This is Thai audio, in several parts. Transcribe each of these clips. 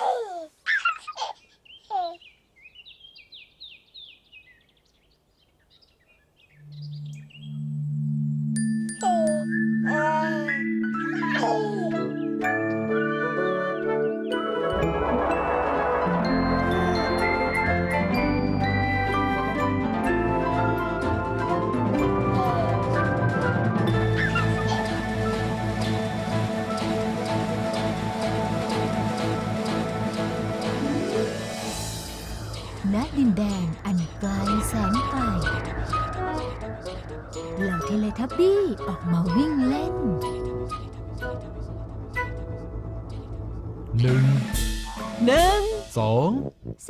Oh. หนึ่งสอง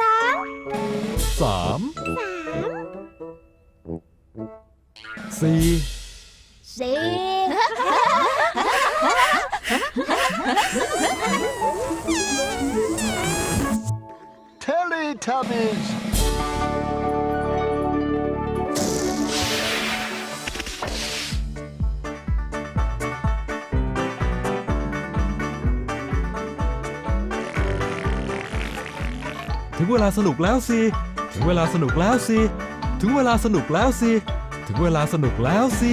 สามสามสี่สี่ Teletubbies! งเวลาสนุกแล้วสิ ถึงเวลาสนุกแล้วสิ ถึงเวลาสนุกแล้วสิ ถึงเวลาสนุกแล้วสิ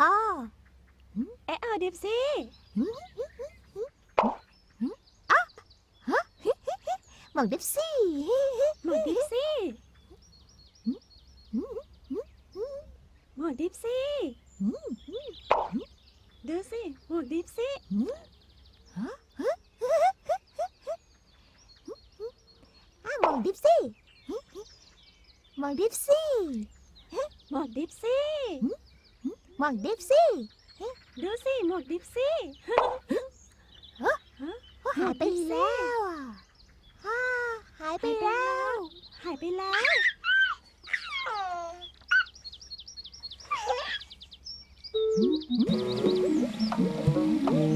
เอ๊ะโอพอเอะออดิบซี่หมอกดิฟซี่หมวดดิบซี่หมวดดิบซี่ดูสิหมวดดิบซี่อะหมอกดิฟซี่หมอกดิฟซี่หมวดดิบซี่ หมอกดิฟซี่ดูสิหมวดดิบซี่หายไปแล้วอะอ่าหายไปแล้ว หายไปแล้วเ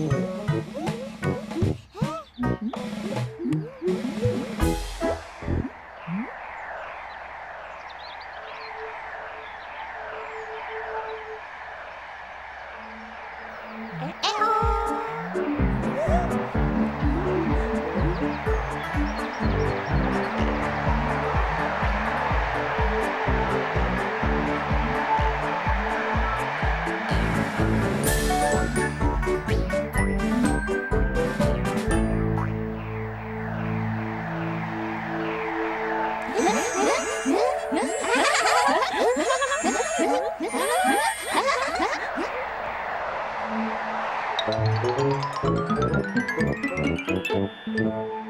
Thank you.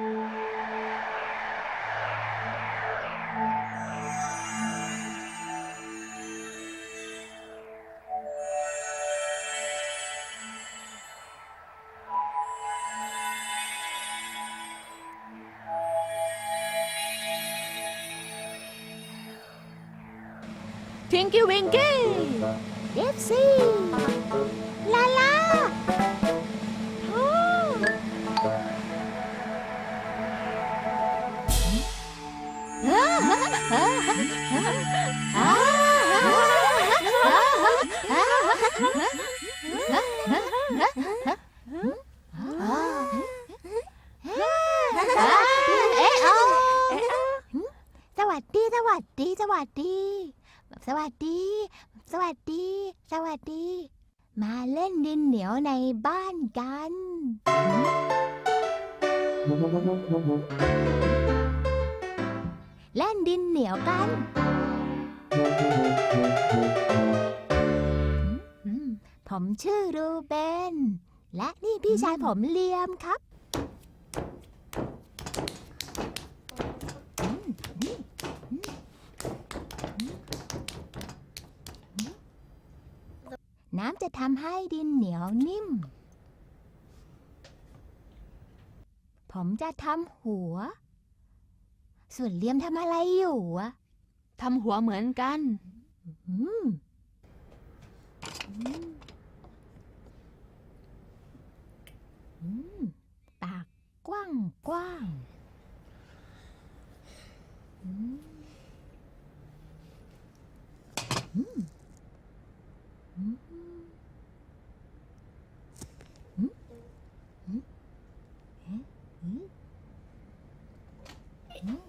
วัสดี สวัสดี สวัสดี มาเล่นดินเหนียวในบ้านกัน เล่นดินเหนียวกันผมชื่อรูเบน และนี่พี่ชายผมเลียมครับอืมนี่อืมอืมอืม น้ำจะทำให้ดินเหนียวนิ่ม ผมจะทำหัว ส่วนเลียมทำอะไรอยู่อะทำหัวเหมือนกัน อืมอืมอืมปากกว้างกว้างอืมอืมอืมอืมอืมเอ๊ะอืมอืม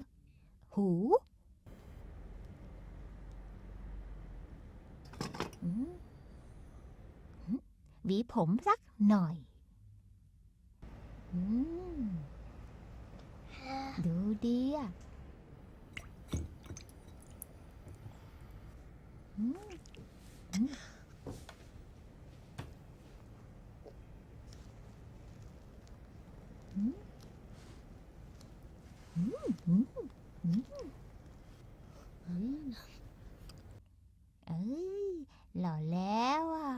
หู หวีผมสักหน่อยอดูดีอะอืมอืมอืมอืมอืมอืมอืม เอ้ยหล่อแล้วอะ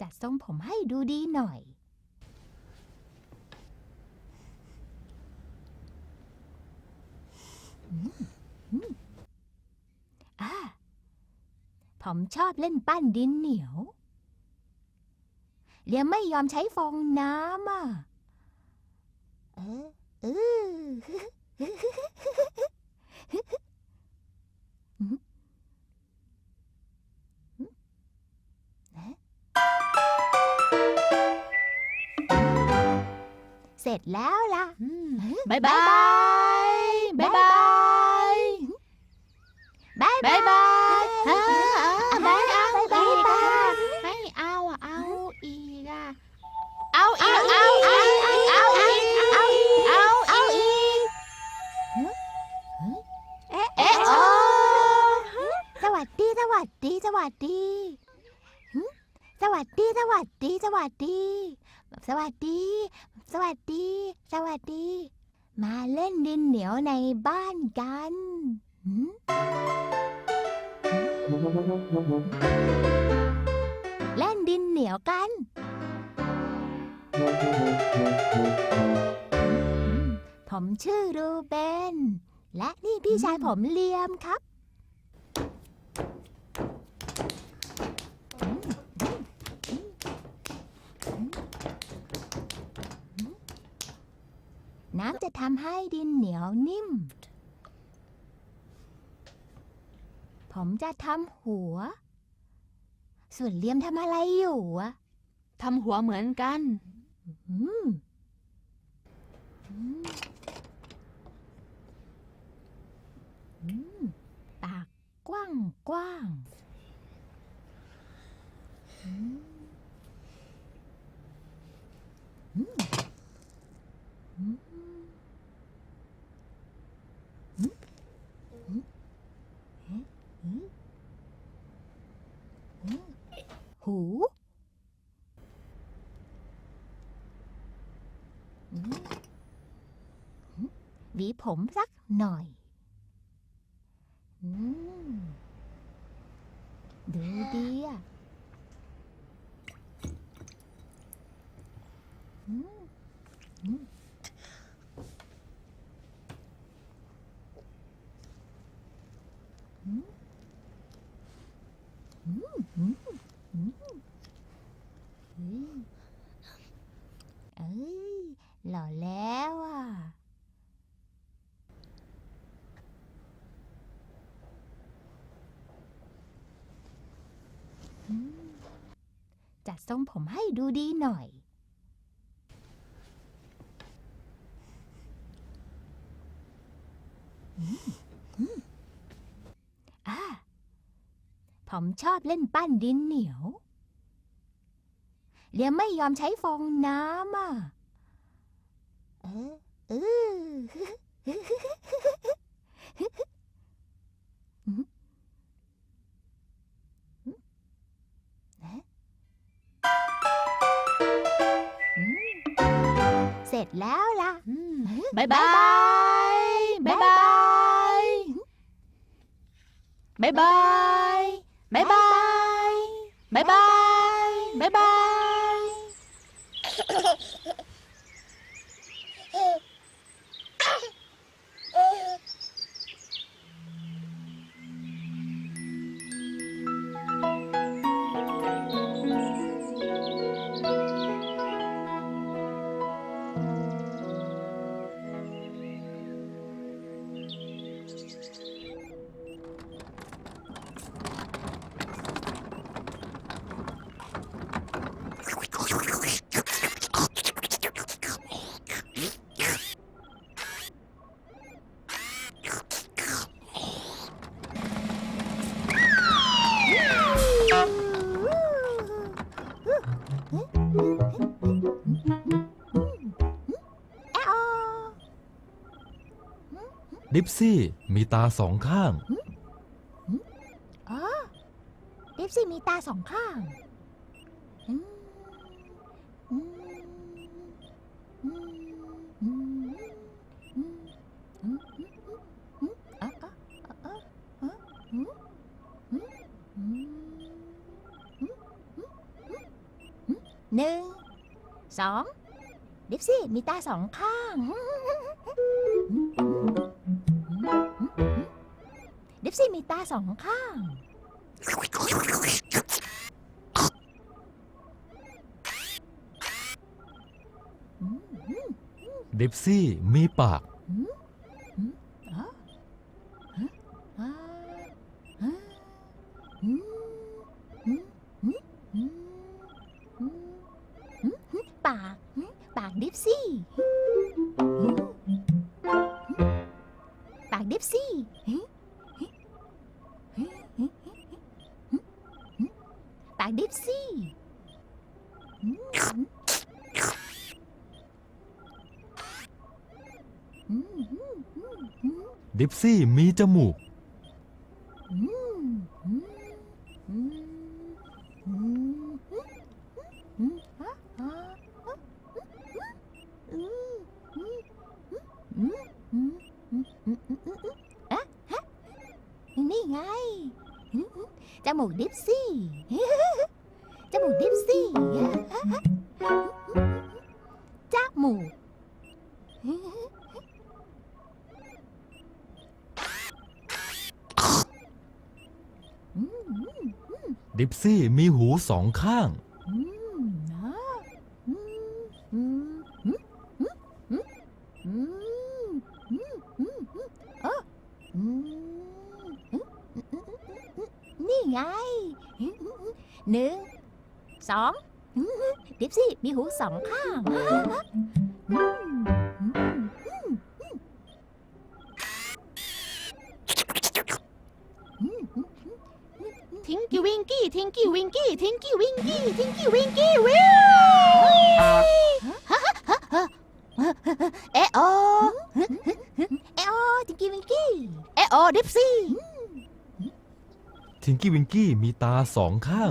จัดทรงผมให้ดูดีหน่อย อืมอ่า ผมชอบเล่นปั้นดินเหนียวเลียไม่ยอมใช้ฟองน้ำอะ เออเออเสร็จแล้วล่ะบายบายบายบายบายบาย สวัสดีสวัสดี สวัสดี สวัสดี สวัสดี สวัสดี สวัสดี มาเล่นดินเหนียวในบ้านกันเล่นดินเหนียวกัน ผมชื่อรูเบน และนี่พี่ชายผมเลียมครับ น้ำจะทำให้ดินเหนียวนิ่ม ผมจะทำหัว ส่วนเลียมทำอะไรอยู่อะทำหัวเหมือนกัน อืมอืมอืมปากกว้างกว้างอืมอืมอืมอืมอืมเอ๊ะอืมอืม หูอืมอืมหวีผมสักหน่อย อืม ดูดีอะ อืม ฮ้ยเอ้ยหล่อแล้วอะอืมจัด ทรงผมให้ดูดีหน่อย อ่า ผมชอบเล่นปั้นดินเหนียว เลียไม่ยอมใช้ฟองน้ำอะ เออเออ ร็จแล้วล่ะบายบายบ๊าบายยบาบายยบายบายบายบายบายบายบาย ดิปซี่มีตาสองข้าง อ๋อดิฟซี่มีตาสองข้างอืมอืมอืมอืมอืมอืมอืมอะอะอะอะอะอืมอืมอืมอืมอืมอืมหนึ่งสองดิฟซี่มีตาสองข้าง ลิปซี่มีตาสองข้าง ดิปซี่มีปาก ปาก ปากดิฟซี่ ซี่มีหูสองข้าง อืมนะอืมอืมอืมอืมอืมอืมอืมอืมเอออืมอืมอืมอืมอืมนี่ไงอืมอืมอืมหนึ่งสองอืมดิฟซี่มีหูสองข้าง กี้ทิงกี้วิงกี้วิวเอะโอเอโอจิงกี้วิงกี้เอะโอดิปซี่ทิงกี้วิงกี้มีตาสองข้าง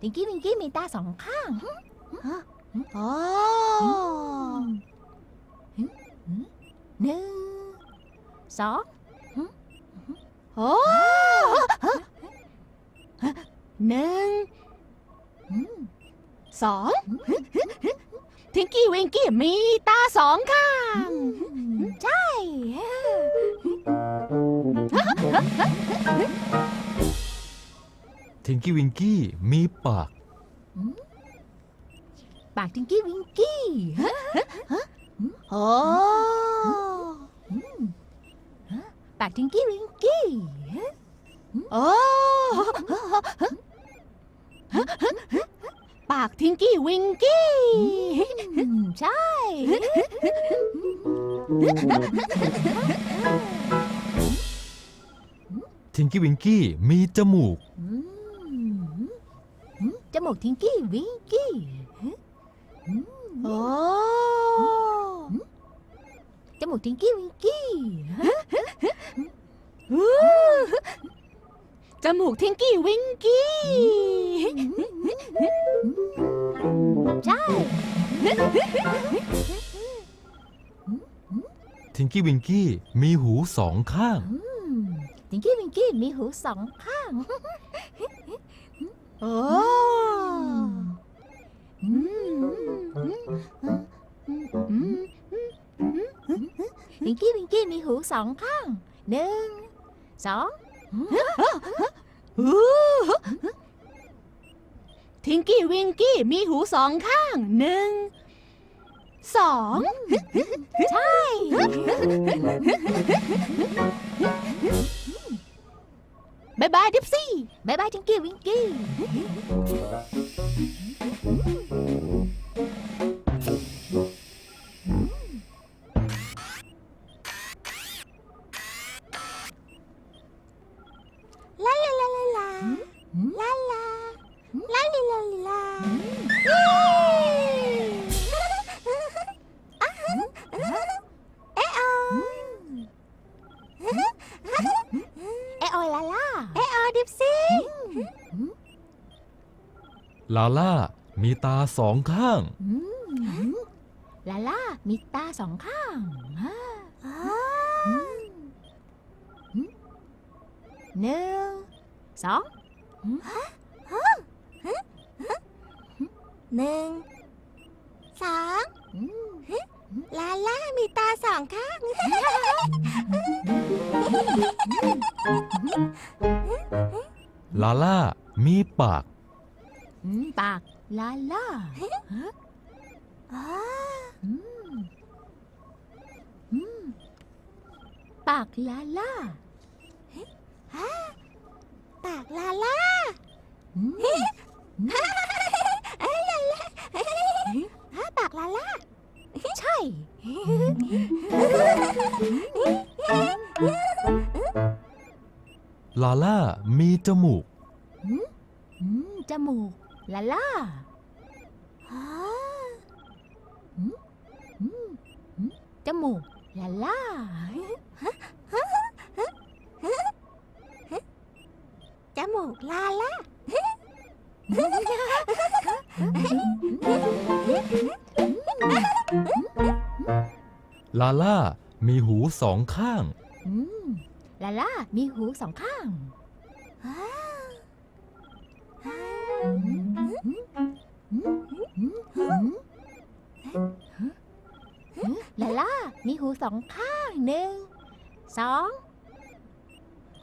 จิงกี้วิงกี้มีตาสองข้างอ๋อหนึ่งสองโอ้ หนึ่งอืมสองทิงกี้วิงกี้มีตาสองข้าง ใช่ทิทิงกี้วิงกี้มีปาก ปากทิงกี้วิงกี้ฮะฮะโอ้อืมฮะปากทิงกี้วิงกี้ฮะโอ้ ปากทิงกี้วิงกี้อืมใช่ ทิงกี้วิงกี้มีจมูกอืมอืมจมูกทิงกี้วิงกี้อืมโอ้จมูกทิงกี้วิงกี้อู้ จมูกทิงกี้วิงกี้ ใช่ทิงกี้วิงกี้มีหูสองข้างอืมทิงกี้วิงกี้มีหูสองข้าง โอ้อืมอืมอืมอืมอืมอืมทิงกี้วิงกี้มีหูสองข้างหนึ่งสอง ทิงกี้วิงกี้มีหูสองข้างหนึ่งสองใช่ บายบายดิปซี่ บายบายทิงกี้วิงกี้ ลาล่ามีตาสองข้าง อืมลาล่ามีตาสองข้างอ่าอืมหนึ่งสองหนึ่งสองอืมลาล่ามีตาสองข้างลาล่ามีปาก อืมปาก ลาล่าอ๋ออืมอืมปาก ลาล่าปากลาล่าอืมฮะปากลาล่าใช่ ลาล่ามีจมูก อืมจมูก ลาล่าอ๋ออืมอืมจมูกลาล่าจมูกลาล่าลาล่ามีหูสองข้างอืมลาล่ามีหูสองข้าง สองข้างหนึ่งสอง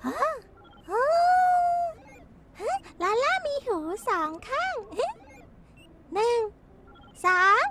ฮะฮะลาล่ามีหูสองข้างหนึ่งสอง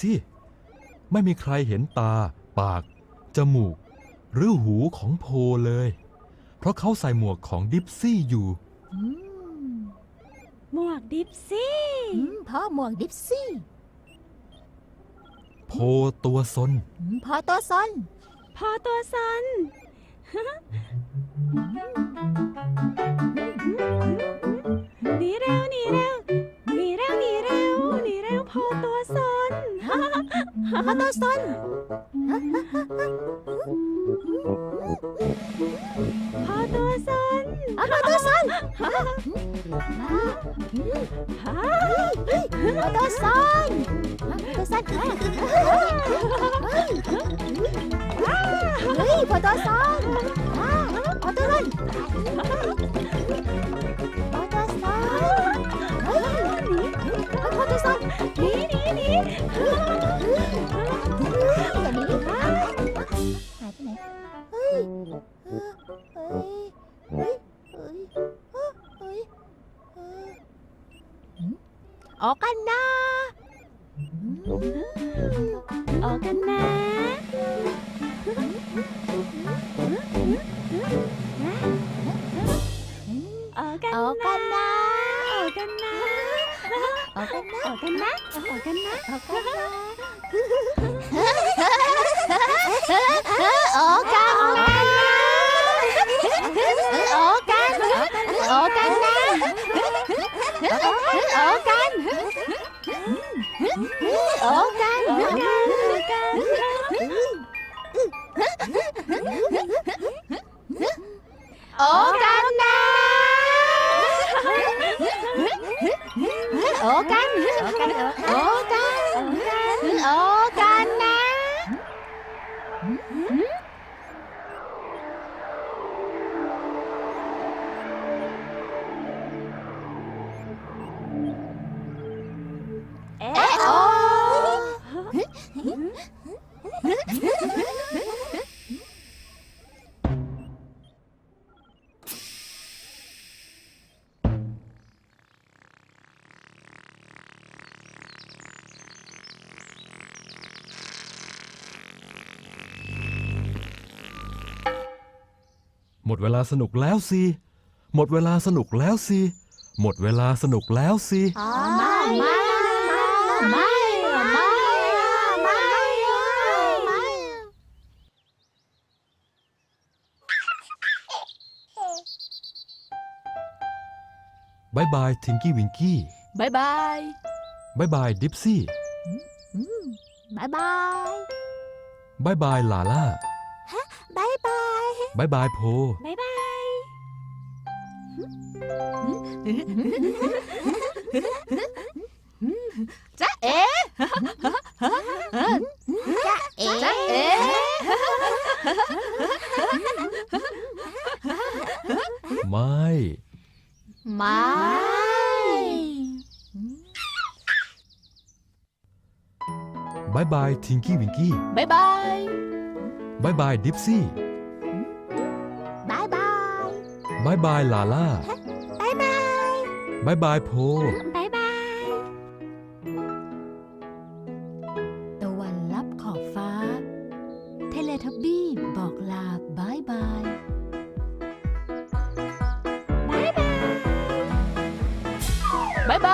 สิ ไม่มีใครเห็นตา ปาก จมูก หรือหูของโพเลย เพราะเขาใส่หมวกของดิปซี่อยู่ อืมหมวกดิฟซี่ อืมพ่อหมวกดิฟซี่โพตัวซน อืมพ่อตัวซอนพอตัวซันหนีเร็วหนีเร็วพอตัวซันพอตัว ซันเอาพอตัวซันฮ่าพอตัวซันพอตัวซันเฮ้ยพอตัวซันพอตัวซัน หนีอย่ ออกกันโอกกันโอกกัน หมดเวลาสนุกแล้วสิ หมดเวลาสนุกแล้วสิ หมดเวลาสนุกแล้วสิไม่ไม่ไม่ไม่ไม่ไม่ไม่ บายบายทิงกี้วิงกี้ บายบาย บายบายดิปซี่ บายบาย บายบายลาล่าบายบาย บายบายโพบ๊ายบาย จ๊ะเอ๋จ๊ะเอ๋จ๊ะเอ๋ไม่ ไม่ บายบายทิงกี้วิงกี้บายบาย บายบายดิปซี่ายบายลาล่าบายบาย บายบายโพบ๊ายบาย ตะวันลับขอบฟ้า เทเลทับบี้บอกลาบายบายบ๊ายบาย บ